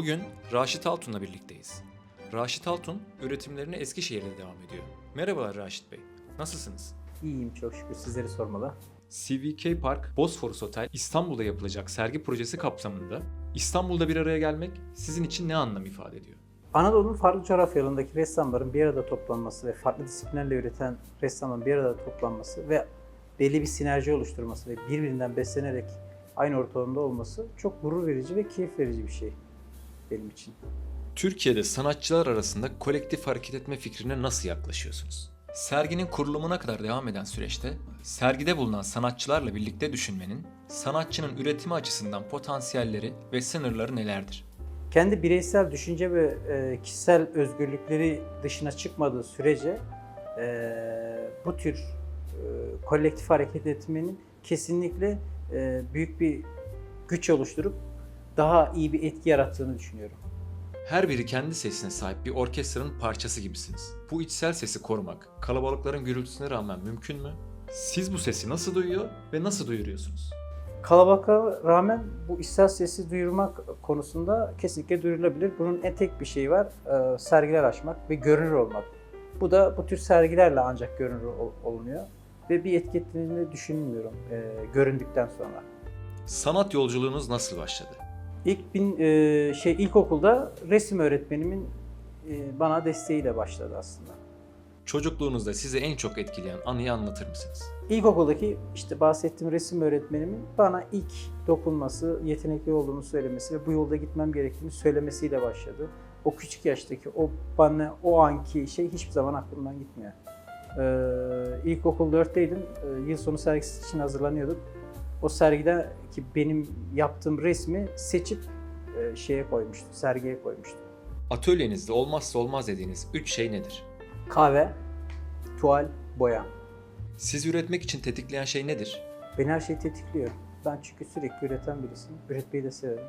Bugün Raşit Altun'la birlikteyiz. Raşit Altun üretimlerine Eskişehir'de devam ediyor. Merhabalar Raşit Bey. Nasılsınız? İyiyim çok şükür sizleri sormalı. CVK Park Bosphorus Otel İstanbul'da yapılacak sergi projesi kapsamında İstanbul'da bir araya gelmek sizin için ne anlam ifade ediyor? Anadolu'nun farklı coğrafyalarındaki ressamların bir arada toplanması ve farklı disiplinlerle üreten ressamların bir arada toplanması ve belli bir sinerji oluşturması ve birbirinden beslenerek aynı ortamda olması çok gurur verici ve keyif verici bir şey benim için. Türkiye'de sanatçılar arasında kolektif hareket etme fikrine nasıl yaklaşıyorsunuz? Serginin kurulumuna kadar devam eden süreçte sergide bulunan sanatçılarla birlikte düşünmenin sanatçının üretimi açısından potansiyelleri ve sınırları nelerdir? Kendi bireysel düşünce ve e, kişisel özgürlükleri dışına çıkmadığı sürece e, bu tür e, kolektif hareket etmenin kesinlikle büyük bir güç oluşturup daha iyi bir etki yarattığını düşünüyorum. Her biri kendi sesine sahip bir orkestranın parçası gibisiniz. Bu içsel sesi korumak kalabalıkların gürültüsüne rağmen mümkün mü? Siz bu sesi nasıl duyuyor ve nasıl duyuruyorsunuz? Kalabalığa rağmen bu içsel sesi duyurmak konusunda kesinlikle duyurulabilir. Bunun en tek bir şeyi var, e, sergiler açmak ve görünür olmak. Bu da bu tür sergilerle ancak görünür ol- olunuyor ve bir etki ettiğini düşünmüyorum e, göründükten sonra. Sanat yolculuğunuz nasıl başladı? İlk bin, e, şey ilkokulda resim öğretmenimin e, bana desteğiyle başladı aslında. Çocukluğunuzda sizi en çok etkileyen anıyı anlatır mısınız? İlkokuldaki işte bahsettiğim resim öğretmenimin bana ilk dokunması, yetenekli olduğunu söylemesi ve bu yolda gitmem gerektiğini söylemesiyle başladı. O küçük yaştaki o bana o anki şey hiçbir zaman aklımdan gitmiyor. Ee, ilkokul 4'teydim. Ee, yıl sonu sergisi için hazırlanıyordum. O sergide ki benim yaptığım resmi seçip e, şeye koymuştu, sergiye koymuştu. Atölyenizde olmazsa olmaz dediğiniz 3 şey nedir? Kahve, tuval, boya. Sizi üretmek için tetikleyen şey nedir? Beni her şey tetikliyor. Ben çünkü sürekli üreten birisiyim. Üretmeyi de severim.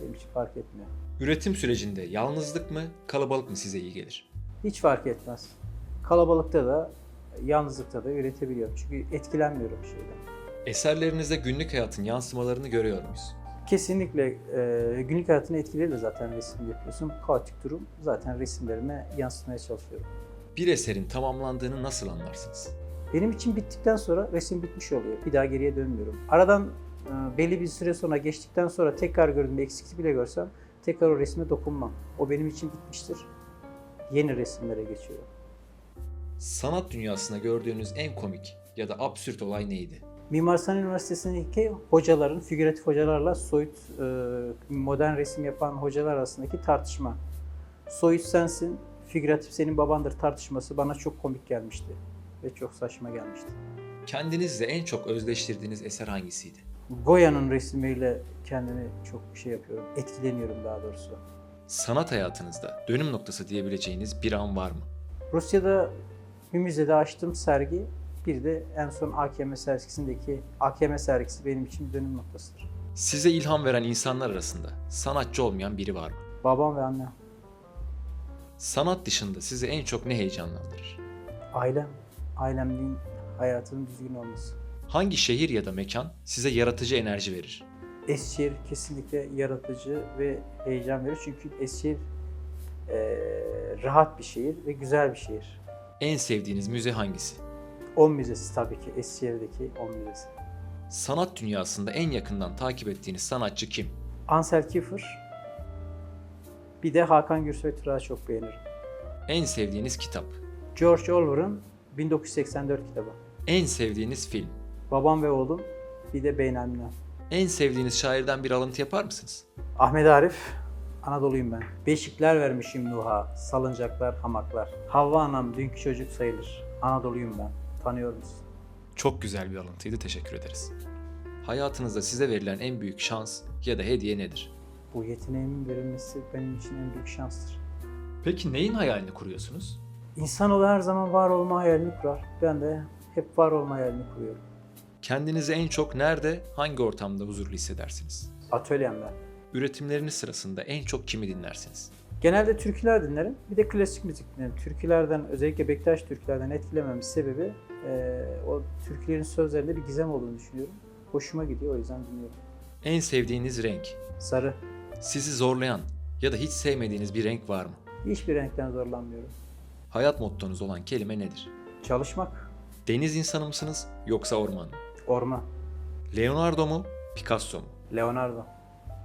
Benim için fark etmiyor. Üretim sürecinde yalnızlık mı, kalabalık mı size iyi gelir? Hiç fark etmez. Kalabalıkta da, yalnızlıkta da üretebiliyorum. Çünkü etkilenmiyorum şeyden. Eserlerinizde günlük hayatın yansımalarını görüyor muyuz? Kesinlikle e, günlük hayatını etkileriyle zaten resim yapıyorsun. Kaotik durum zaten resimlerime yansıtmaya çalışıyorum. Bir eserin tamamlandığını nasıl anlarsınız? Benim için bittikten sonra resim bitmiş oluyor. Bir daha geriye dönmüyorum. Aradan e, belli bir süre sonra geçtikten sonra tekrar gördüğümde eksiklik bile görsem tekrar o resme dokunmam. O benim için bitmiştir. Yeni resimlere geçiyorum. Sanat dünyasında gördüğünüz en komik ya da absürt olay neydi? Mimar Sinan Üniversitesi'ndeki hocaların, figüratif hocalarla soyut, e, modern resim yapan hocalar arasındaki tartışma. Soyut sensin, figüratif senin babandır tartışması bana çok komik gelmişti ve çok saçma gelmişti. Kendinizle en çok özleştirdiğiniz eser hangisiydi? Goya'nın resmiyle kendimi çok şey yapıyorum, etkileniyorum daha doğrusu. Sanat hayatınızda dönüm noktası diyebileceğiniz bir an var mı? Rusya'da bir müzede açtığım sergi, bir de en son AKM sergisindeki AKM sergisi benim için bir dönüm noktasıdır. Size ilham veren insanlar arasında sanatçı olmayan biri var mı? Babam ve annem, Sanat dışında sizi en çok ne heyecanlandırır? ailem, ailemin hayatının düzgün olması. Hangi şehir ya da mekan size yaratıcı enerji verir? Eskişehir kesinlikle yaratıcı ve heyecan verir. Çünkü Eskişehir eee, rahat bir şehir ve güzel bir şehir. En sevdiğiniz müze hangisi? 10 müzesi tabii ki Eskişehir'deki 10 müzesi. Sanat dünyasında en yakından takip ettiğiniz sanatçı kim? Ansel Kiefer, bir de Hakan Gürsoy Tırak'ı çok beğenirim. En sevdiğiniz kitap? George Orwell'ın 1984 kitabı. En sevdiğiniz film? Babam ve oğlum, bir de Beynelminan. En sevdiğiniz şairden bir alıntı yapar mısınız? Ahmet Arif, Anadolu'yum ben. Beşikler vermişim Nuh'a, salıncaklar, hamaklar. Havva anam dünkü çocuk sayılır. Anadolu'yum ben. Tanıyor musun? Çok güzel bir alıntıydı, teşekkür ederiz. Hayatınızda size verilen en büyük şans ya da hediye nedir? Bu yeteneğimin verilmesi benim için en büyük şanstır. Peki neyin hayalini kuruyorsunuz? İnsanoğlu her zaman var olma hayalini kurar. Ben de hep var olma hayalini kuruyorum. Kendinizi en çok nerede, hangi ortamda huzurlu hissedersiniz? Atölyemde. Üretimleriniz sırasında en çok kimi dinlersiniz? Genelde türküler dinlerim. Bir de klasik müzik dinlerim. Türkülerden, özellikle Bektaş türkülerden etkilememin sebebi eee, o türkülerin sözlerinde bir gizem olduğunu düşünüyorum. Hoşuma gidiyor o yüzden dinliyorum. En sevdiğiniz renk? Sarı. Sizi zorlayan ya da hiç sevmediğiniz bir renk var mı? Hiçbir renkten zorlanmıyorum. Hayat mottonuz olan kelime nedir? Çalışmak, Deniz insanı mısınız yoksa orman mı? orman, Leonardo mu, Picasso mu? Leonardo,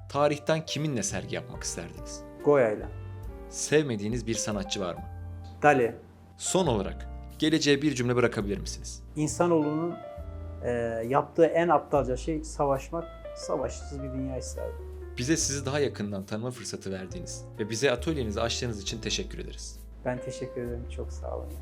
Tarihten kiminle sergi yapmak isterdiniz? Goya'yla, Sevmediğiniz bir sanatçı var mı? Dali. Son olarak geleceğe bir cümle bırakabilir misiniz? İnsanoğlunun e, yaptığı en aptalca şey savaşmak. Savaşsız bir dünya isterdim. Bize sizi daha yakından tanıma fırsatı verdiğiniz ve bize atölyenizi açtığınız için teşekkür ederiz. Ben teşekkür ederim. Çok sağ olun.